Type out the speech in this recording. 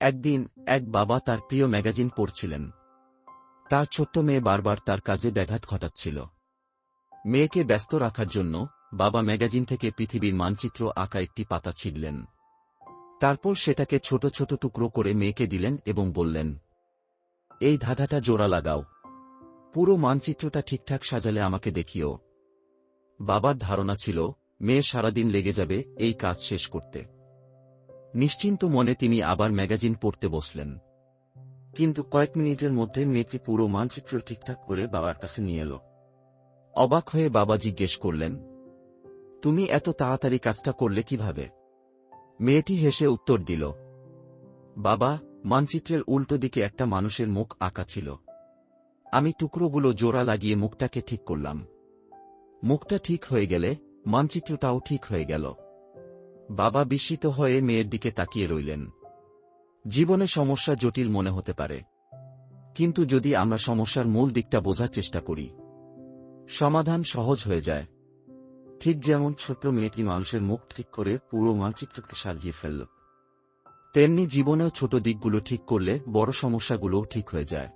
একদিন, এক বাবা তার প্রিয় ম্যাগাজিন পড়ছিলেন। তার ছোট্ট মেয়ে বারবার তার কাজে ব্যাঘাত ঘটাচ্ছিল। মেয়েকে ব্যস্ত রাখার জন্য বাবা ম্যাগাজিন থেকে পৃথিবীর মানচিত্র আঁকা একটি পাতা ছিঁড়লেন। তারপর সেটাকে ছোট ছোট টুকরো করে মেয়েকে দিলেন এবং বললেন, এই ধাঁধাটা জোড়া লাগাও। পুরো মানচিত্রটা ঠিকঠাক সাজালে আমাকে দেখিও। বাবার ধারণা ছিল, মেয়ে সারাদিন লেগে যাবে এই কাজ শেষ করতে। নিশ্চিন্ত মনে তিনি আবার ম্যাগাজিন পড়তে বসলেন। কিন্তু কয়েক মিনিটের মধ্যে মেয়েটি পুরো মানচিত্র ঠিকঠাক করে বাবার কাছে নিয়ে এলো। অবাক হয়ে বাবা জিজ্ঞেস করলেন, তুমি এত তাড়াতাড়ি কাজটা করলে কীভাবে? মেয়েটি হেসে উত্তর দিল, বাবা, মানচিত্রের উল্টো দিকে একটা মানুষের মুখ আঁকা ছিল। আমি টুকরোগুলো জোড়া লাগিয়ে মুখটাকে ঠিক করলাম। মুখটা ঠিক হয়ে গেলে মানচিত্রটাও ঠিক হয়ে গেল। বাবা বিস্মিত হয়ে মেয়ের দিকে তাকিয়ে রইলেন। জীবনে সমস্যা জটিল মনে হতে পারে। কিন্তু যদি আমরা সমস্যার মূল দিকটা বোঝার চেষ্টা করি, সমাধান সহজ হয়ে যায়। ঠিক যেমন ছোট্ট মেয়েটি মানুষের মুখ ঠিক করে পুরো মানচিত্রকে সাজিয়ে ফেলল। তেমনি জীবনেও ছোট দিকগুলো ঠিক করলে বড় সমস্যাগুলোও ঠিক হয়ে যায়।